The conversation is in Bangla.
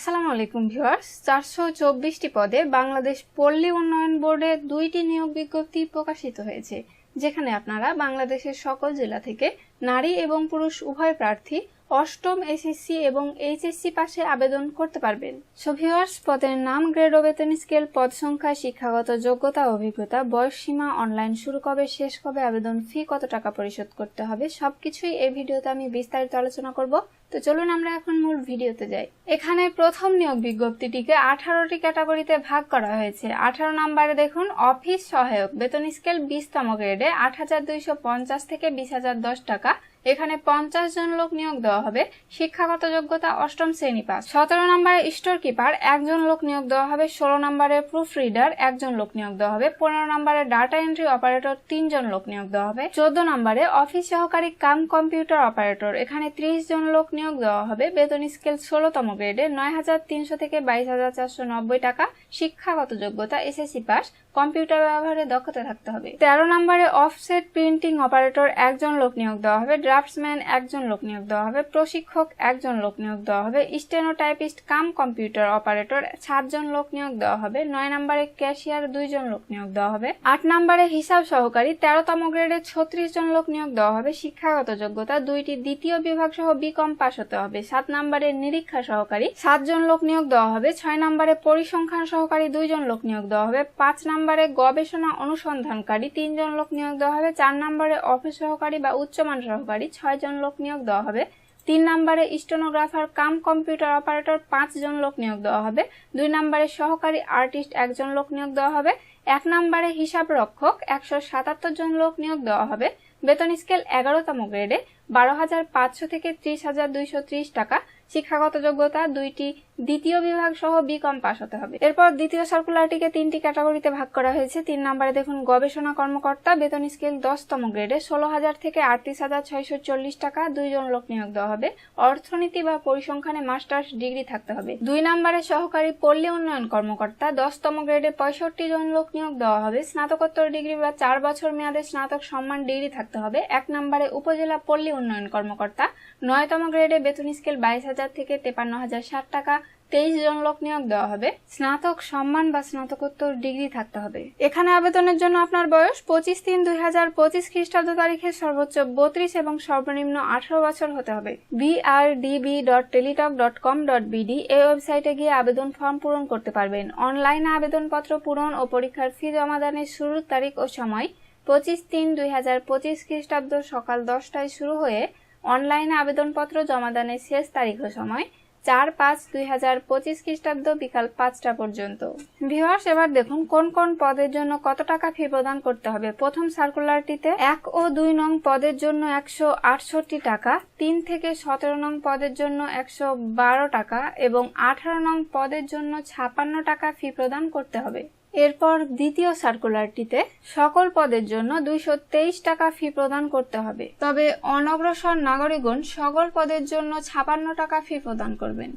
আসসালামু আলাইকুম ভিউয়ার্স। চারশো চব্বিশটি পদে বাংলাদেশ পল্লী উন্নয়ন বোর্ডে দুইটি নিয়োগ বিজ্ঞপ্তি প্রকাশিত হয়েছে, যেখানে আপনারা বাংলাদেশের সকল জেলা থেকে নারী এবং পুরুষ উভয় প্রার্থী, অষ্টম এসএসসি এবং এইচএসসি পাশে আবেদন করতে পারবেন। সো ভিউয়ার্স পদের নাম গ্রেড ও বেতন স্কেল পদ সংখ্যা, শিক্ষাগত যোগ্যতা, অভিজ্ঞতা, বয়স সীমা অনলাইন শুরু কবে, শেষ কবে, আবেদন ফি কত টাকা পরিশোধ করতে হবে, সবকিছুই এই ভিডিওতে আমি বিস্তারিত আলোচনা করব। তো চলুন আমরা এখন মূল ভিডিওতে যাই। এখানে প্রথম নিয়োগ বিজ্ঞপ্তিটিকে আঠারোটি ক্যাটাগরিতে ভাগ করা হয়েছে। আঠারো নম্বরে দেখুন, অফিস সহায়ক, বেতন স্কেল বিশতম গ্রেডে আট হাজার দুইশো পঞ্চাশ থেকে বিশ হাজার দশ টাকা। এখানে পঞ্চাশ জন লোক নিয়োগ দেওয়া হবে। শিক্ষাগত যোগ্যতা অষ্টম শ্রেণি পাস। সতেরো নম্বরে স্টোর কিপার, একজন লোক নিয়োগ দেওয়া হবে। ষোলো নম্বরে প্রুফ রিডার, একজন লোক নিয়োগ দেওয়া হবে। পনেরো নম্বরে ডাটা এন্ট্রি অপারেটর, তিনজন লোক নিয়োগ দেওয়া হবে। চোদ্দ নম্বরে অফিস সহকারী কাম কম্পিউটার অপারেটর, এখানে ত্রিশ জন লোক নিয়োগ দেওয়া হবে। বেতন স্কেল ষোলোতম গ্রেডে নয় হাজার তিনশো থেকে বাইশ হাজার চারশো নব্বই টাকা। শিক্ষাগত যোগ্যতা, এসএসসি পাস। কম্পিউটার ব্যবহারে দক্ষতা থাকতে হবে। তেরো নম্বরে অফসেট প্রিন্টিং অপারেটর, একজন লোক নিয়োগ দেওয়া হবে। ড্রাফটসম্যান, একজন লোক নিয়োগ দেওয়া হবে। প্রশিক্ষক, একজন লোক নিয়োগ দেওয়া হবে। স্টেনোটাইপিস্ট, কাম কম্পিউটার অপারেটর, সাতজন লোক নিয়োগ দেওয়া হবে। নয় নম্বরে ক্যাশিয়ার, দুইজন লোক নিয়োগ দেওয়া হবে। আট নম্বরে হিসাব সহকারী, তেরোতম গ্রেডে ছত্রিশ জন লোক নিয়োগ দেওয়া হবে। শিক্ষাগত যোগ্যতা, দুইটি দ্বিতীয় বিভাগ সহ বিকম পাস হতে হবে। সাত নম্বরে নিরীক্ষা সহকারী। সাতজন লোক নিয়োগ দেওয়া হবে। ছয় নম্বরে পরিসংখ্যান সহকারী দুইজন লোক নিয়োগ দেওয়া হবে। পাঁচ নম্বরে গবেষণা অনুসন্ধানকারী তিনজন লোক নিয়োগ দেওয়া হবে। চার নম্বরে অফিস সহকারী বা উচ্চমান সহকারী ছয় জন লোক নিয়োগ দেওয়া হবে। তিন নম্বরে স্টেনোগ্রাফার, কাম কম্পিউটার অপারেটর পাঁচ জন লোক নিয়োগ দেওয়া হবে। দুই নম্বরে সহকারী আর্টিস্ট একজন লোক নিয়োগ দেওয়া হবে। এক নম্বরে হিসাব রক্ষক একশো সাতাত্তর জন লোক নিয়োগ দেওয়া হবে। বেতন স্কেল এগারোতম গ্রেডে। বারো হাজার পাঁচশো থেকে ত্রিশ হাজার দুইশো ত্রিশ টাকা। শিক্ষাগত যোগ্যতা দুইটি দ্বিতীয় বিভাগ সহ বিকম পাস হতে হবে। এরপর দ্বিতীয় সার্কুলারটিকে তিনটি ক্যাটাগরিতে ভাগ করা হয়েছে। তিন নম্বরে দেখুন, গবেষণা কর্মকর্তা, বেতন স্কেল দশতম গ্রেডে ষোলো হাজার থেকে আটত্রিশ হাজার ছয়শো চল্লিশ টাকা দুইজন লোক নিয়োগ দেওয়া হবে। অর্থনীতি বা পরিসংখ্যানে মাস্টার্স ডিগ্রি থাকতে হবে। দুই নম্বরে সহকারী পল্লী উন্নয়ন কর্মকর্তা, দশতম গ্রেডে পঁয়ষট্টি জন লোক নিয়োগ দেওয়া হবে। স্নাতকোত্তর ডিগ্রি বা চার বছর মেয়াদে স্নাতক সম্মান ডিগ্রি থাকতে হবে। এক নম্বরে উপজেলা পল্লী উন্নয়ন কর্মকর্তা। নয়তম গ্রেডে বেতন স্কেল বাইশ হাজার থেকে তেপান্ন হাজার ষাট টাকা। তেইশ জন লোক নিয়োগ দেওয়া হবে। স্নাতক সম্মান বা স্নাতকোত্তর ডিগ্রি থাকতে হবে। এখানে আবেদনের জন্য আপনার বয়স পঁচিশ তিন দুই হাজার পঁচিশ খ্রিস্টাব্দ তারিখে সর্বোচ্চ বত্রিশ এবং সর্বনিম্ন আঠারো বছর হতে হবে। BRDB dot Teletalk dot com dot BD এই ওয়েবসাইটে গিয়ে আবেদন ফর্ম পূরণ করতে পারবেন। অনলাইনে আবেদনপত্র পূরণ ও পরীক্ষার ফি জমা দানের শুরুর তারিখ ও সময়। পঁচিশ তিন দুই হাজার পঁচিশ খ্রিস্টাব্দ সকাল দশটায় শুরু হয়ে অনলাইনে আবেদনপত্র জমাদানের শেষ তারিখ সময় চার পাঁচ দুই হাজার পঁচিশ খ্রিস্টাব্দ বিকাল পাঁচটা পর্যন্ত। ভিওয়ার্স এবার দেখুন কোন কোন পদের জন্য কত টাকা ফি প্রদান করতে হবে। প্রথম সার্কুলারটিতে এক ও দুই নং পদের জন্য একশো আটষট্টি টাকা, তিন থেকে সতেরো নং পদের জন্য একশো বারো টাকা এবং আঠারো নং পদের জন্য ছাপান্ন টাকা ফি প্রদান করতে হবে। এরপর দ্বিতীয় সার্কুলারটিতে সকল পদের জন্য দুইশো তেইশ টাকা ফি প্রদান করতে হবে। তবে অনগ্রসর নাগরিকগণ সকল পদের জন্য ছাপান্ন টাকা ফি প্রদান করবেন।